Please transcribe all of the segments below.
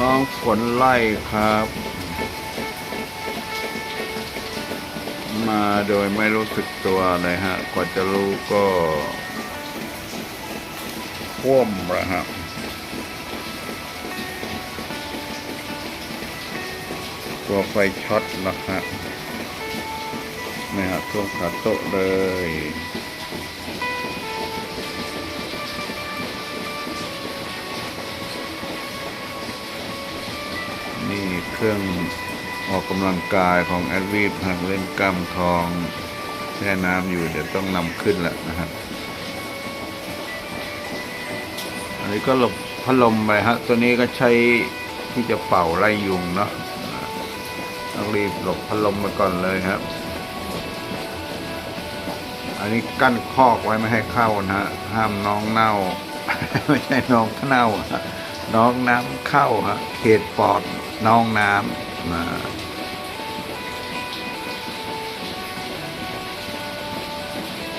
น้องฝนไล่ครับ มาโดยไม่รู้สึกตัวเลยฮะกว่าจะรู้ก็ท่วมแล้วครับตัวไฟช็อตนะครับนี่ฮะท่วมขาโต๊ะเลย นี่เครื่องออกกำลังกายของแอดวีดหักเล่นกล้ามทองแช่น้ำอยู่เดี๋ยวต้องนำขึ้นแล้วนะฮะอันนี้ก็หลบพัดลมไปฮะ ตัวนี้ก็ใช้ที่จะเป่าไล่ยุงเนาะต้องรีบหลบพัดลมไปก่อนเลยครับ อันนี้กั้นคอกไว้ไม่ให้เข้านะฮะ ห้ามน้องเน่า ไม่ใช่น้องเน่าฮะ น้องน้ำเข้าฮะเขตปอดน้องน้ำนะ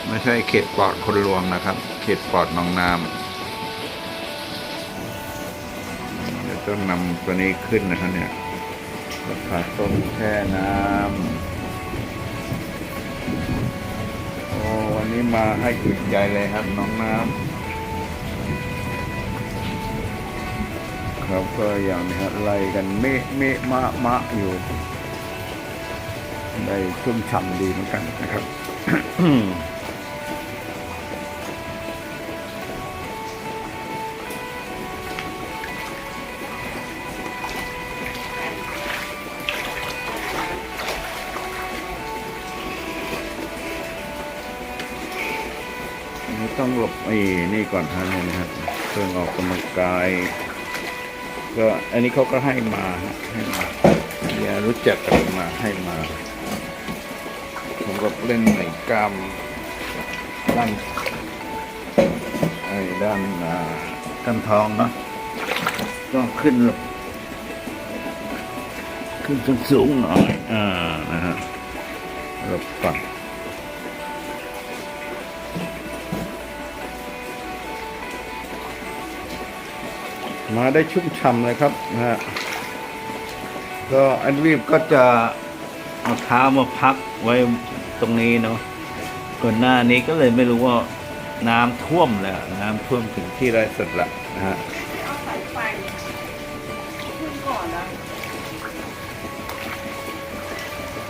ไม่ใช่เขตปอดคนรวมนะครับ เขตปอดน้องน้ำเดี๋ยวต้องนำตัวนี้ขึ้นนะครับเนี่ยราคาต้นแช่น้ำโอ้วันนี้มาให้จุดใจเลยครับน้องน้ำ ครับ ก็อย่างนี้ฮะไล่กันเมะเมะมะมะอยู่ได้ชุ่มฉ่ำดีเหมือนกันนะครับต้องหลบไอ้นี่ก่อนท่านนี่ยนะครับเครื่องออกกำลังกาย ก็อันนี้เขาก็ให้มาให้มาอย่ารู้จักกันมาให้มาผมก็เล่นในกล้ามด้านไอ้ด้านอ่ากันทองเนาะต้องขึ้นลขึ้นสูงหน่อยอ่านะฮะหลบฝั่ง มาได้ชุ่มฉ่ำเลยครับนะฮะก็อันวีบก็จะเอาเท้ามาพักไว้ตรงนี้เนาะก่อนหน้านี้ก็เลยไม่รู้ว่าน้ำท่วมแล้ว น้ำท่วมถึงที่ไรสุดละนะฮะเอาสายไฟขึ้นก่อนนะ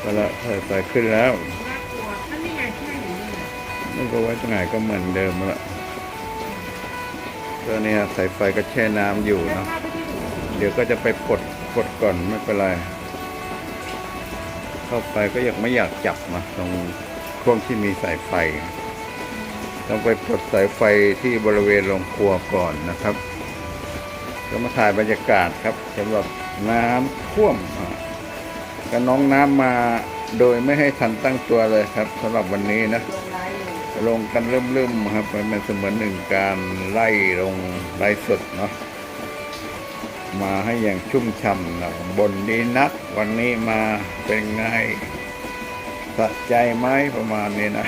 ก็ละใส่ใส่ขึ้นแล้วน่ากลัวนั่นนี่ไงที่อยู่นี่ไม่รู้ว่าตรงไหนก็เหมือนเดิมละ ก็เนี่ยสายไฟก็แช่น้ำอยู่เนาะเดี๋ยวก็จะไปปลดปลดก่อนไม่เป็นไร เข้าไปก็ยังไม่อยากจับมาตรงช่วงที่มีสายไฟ ต้องไปปลดสายไฟที่บริเวณโรงครัวก่อนนะครับ ก็มาถ่ายบรรยากาศครับสำหรับน้ำท่วมก็น้องน้ำมาโดยไม่ให้ทันตั้งตัวเลยครับสำหรับวันนี้นะ ลงกันเริ่มๆครับมันเป็นเสมือนหนึ่งการไล่ลงไล่สดเนาะมาให้อย่างชุ่มฉ่ำนะบนดีนัก วันนี้มาเป็นไงสะใจไหมประมาณนี้นะ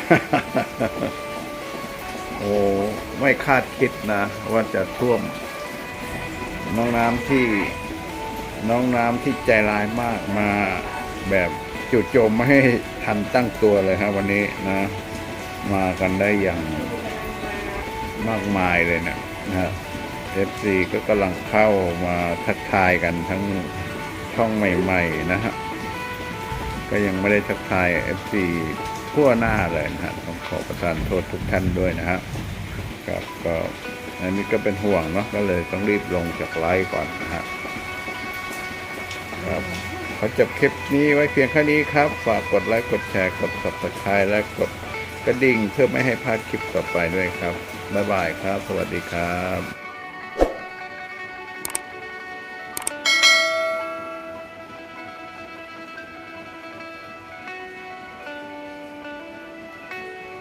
โอ้ไม่คาดคิดนะ ว่าจะท่วม น้องน้ำที่น้องน้ำที่ใจร้ายมากมาแบบจู่โจมไม่ให้ทันตั้งตัวเลยครับวันนี้นะ มากันได้อย่างมากมายเลยเนะนะฮะ FC ก็กำลังเข้ามาทักทายกันทั้งช่องใหม่ ๆ นะฮะ ก็ยังไม่ได้ทักทาย FC ทั่วหน้าเลยนะฮะต้องขอประทานโทษทุกท่านด้วยนะฮะครับก็อันนี้ก็เป็นห่วงเนาะก็เลยต้องรีบลงจากไลฟ์ก่อนนะฮะครับขอจบคลิปนี้ไว้เพียงแค่นี้ครับ ฝากกดไลค์กดแชร์กด subscribe และกด กระดิ่งเพื่อไม่ให้พลาดคลิปต่อไปด้วยครับ บ๊ายบายครับ สวัสดีครับ